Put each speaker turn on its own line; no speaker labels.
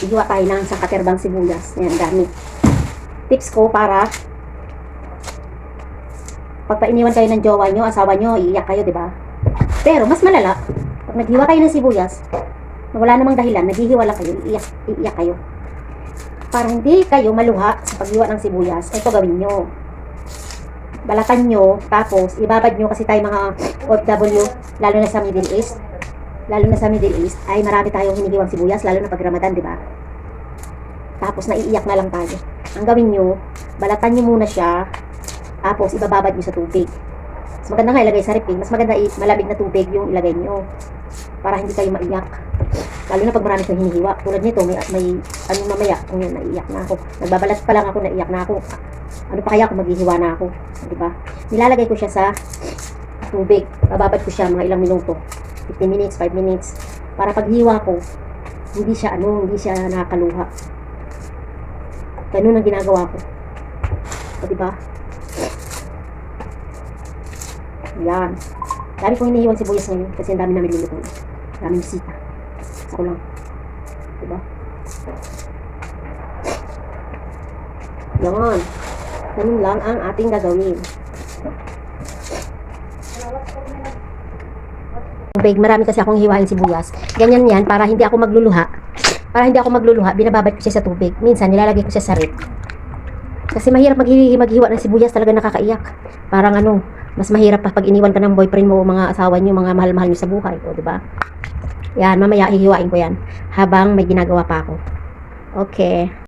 Ihiwa tayo ng isang katerbang sibuyas. Ayan, dami. Tips ko para pag painiwan kayo ng jowa nyo, asawa nyo, iiyak kayo, di ba? Pero mas malala, pag naghiwa kayo ng sibuyas, wala namang dahilan, naghihiwa kayo, iiyak, iiyak kayo. Para hindi kayo maluha sa paghiwa ng sibuyas, ito gawin nyo. Balatan nyo, tapos ibabad nyo kasi tayo mga OFW, lalo na sa Middle East, lalo na sa Middle East, ay marami tayong hinihiwang sibuyas, lalo na pag Ramadan, di ba? Tapos naiiyak na lang tayo. Ang gawin nyo, balatan nyo muna siya, tapos ibababad nyo sa tubig. Mas maganda nga ilagay sa eh. mas maganda i- malamig na tubig yung ilagay nyo para hindi kayo maiyak. Lalo na pag marami kang hinihiwa. Tulad nito, may, may ano mamaya, kung yun, naiiyak na ako. Nagbabalat pa lang ako, naiiyak na ako. Ano pa kaya kung maghihiwa na ako? Di ba? Nilalagay ko siya sa tubig. Bababad ko siya mga ilang minuto. 15 minutes, 5 minutes. Para paghiwa ko, hindi siya ano, hindi siya nakakaluha. Ganun ang ginagawa ko. O, di ba? Yan. Dami kong hinihiwang sibuyas ngayon kasi ang dami namin luluto. Daming bisita. Ako lang. Diba? Yan. Ganun lang ang ating gagawin. Tubig, marami kasi akong hiwain sibuyas. Ganyan yan, para hindi ako magluluha. Para hindi ako magluluha, binababad ko siya sa tubig. Minsan, nilalagay ko siya sa rep. Kasi mahirap maghi maghiwa ng sibuyas, talaga nakakaiyak. Parang ano, mas mahirap pa pag iniwan ka ng boyfriend mo, mga asawa niyo, mga mahal-mahal niyo sa buhay, o, di ba? Yan, mamaya hihiwain ko yan habang may ginagawa pa ako. Okay.